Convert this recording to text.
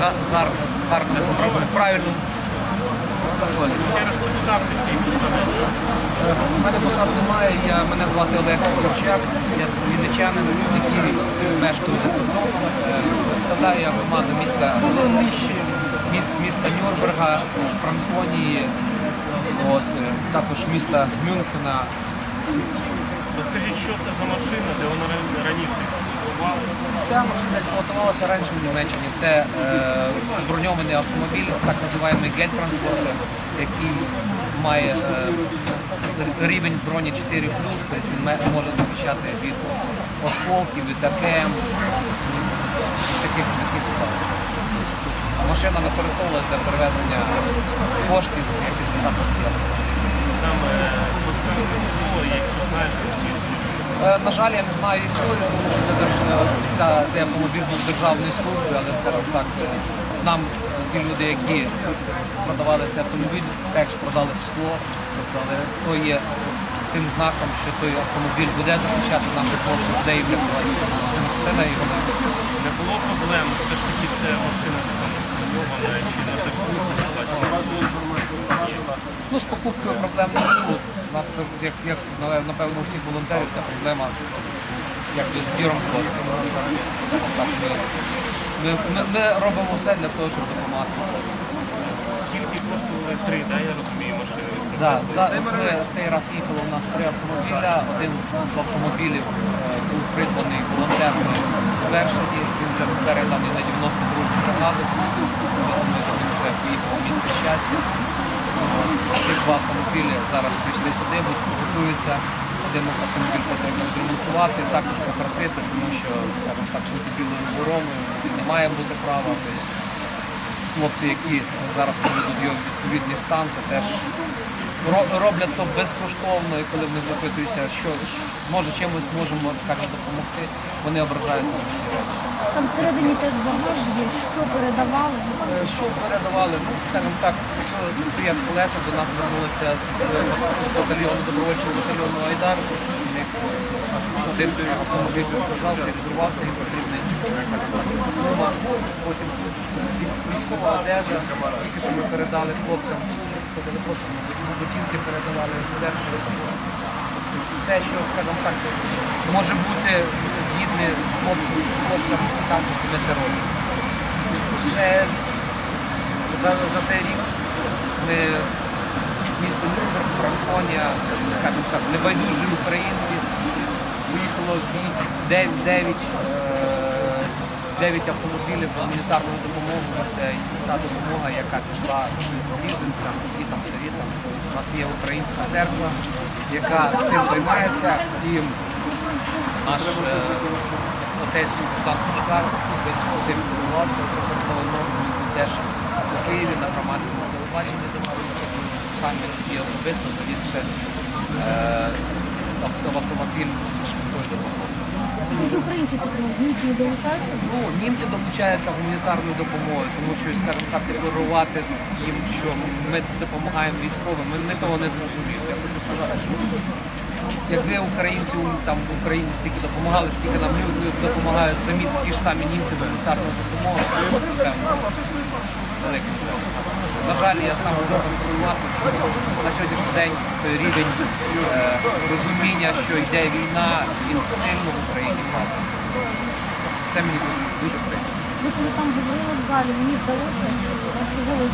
га- гарно, гарно, правильно. У мене посад немає, я, мене звати Олег Ковчак, я вінничанин, який мешкаю за кордоном. Е, Представляю я громаду міста міст, міста Нюрнберга, Франконії, от, е, також міста Мюнхена. Розкажіть, що це за машина, де вона раніше? Ця машина експлуатувалася раніше в Німеччині. Це е, броньований автомобіль, так називаємо гель-транспортер, який має е, рівень броні 4 тобто він може захищати від осколків, від АКМ, таких таких ситуацій. Машина використовувалася для перевезення коштів, як підписати Там е, історії, які знаєте, На жаль, я не знаю історію, тому що це ця, цей автомобіль був державної служби, але скажімо так, е, нам е, ті люди, які продавали цей автомобіль, теж продали скло, тобто, але то є тим знаком, що той автомобіль буде захищати наших хлопців, буде їх врятувати. Машина і вона. не було проблем, все ж таки це машина сформована, чи на таку Ну, з покупкою проблем не було. У нас, як, як напевно, у всіх волонтерів, та проблема з якби, збіром коштів. Ми, ми, ми, робимо все для того, щоб допомагати. Скільки коштували три, да, я розумію, машини? Да, за, ми цей раз їхало у нас три автомобіля. Один з автомобілів е, був придбаний волонтерами з Бершаді. Він вже переданий на 92 бригаду. Ми що він поїхав в місто щастя. Ці два автомобілі зараз прийшли сюди, готуються. Один автомобіль потрібно відремонтувати, також попросити, тому що, скажімо так, бути білою вороною не має бути права. Тобто, хлопці, які зараз проведуть його в відповідний стан, це теж роблять то безкоштовно, і коли в них запитуються, що може чимось можемо скажімо, допомогти, вони ображаються. Там всередині теж багаж є, що передавали. Е, Що передавали? Ну, скажімо так, що стоять колеса, до нас звернулися з батальйону добровольчого батальйону Айдар. У них один автомобіль постраждав, відбувався і гума. Потім військова одежа, тільки що ми передали хлопцям, ходили хлопцям, ботинки передавали, одежу військову. Все, що, скажімо так, може бути згідне з хлопцем, з хлопцем, так ми це робимо. Ще за, за цей рік ми місто Нюрнберг, Франконія, небайдужі українці. Виїхало 9, 9, 9 автомобілів з гуманітарною допомогою. Це та допомога, яка пішла біженцям, які там совітам. У нас є українська церква, яка тим займається. І наш е, отець Богдан Пушкар тим все давно теж у Києві на громадському телебаченні інтерв'ю. сам тоді особисто завіз ще е, в автомобіль з швидкою допомогою. Українці німці не долучаються? Ну, німці долучаються гуманітарною допомогою, тому що, скажімо так, декларувати їм, що ми допомагаємо військовим, ми, того не зрозуміли. Я хочу сказати, що якби українці там в Україні стільки допомагали, скільки нам люди допомагають самі ті ж самі німці гуманітарною допомогою, просто. На жаль, я сам можу що на сьогоднішній день той рівень е, розуміння, що йде війна, він сильно в Україні падає. Це мені дуже приємно. Ви коли там говорили в залі, мені здалося, що вас голос.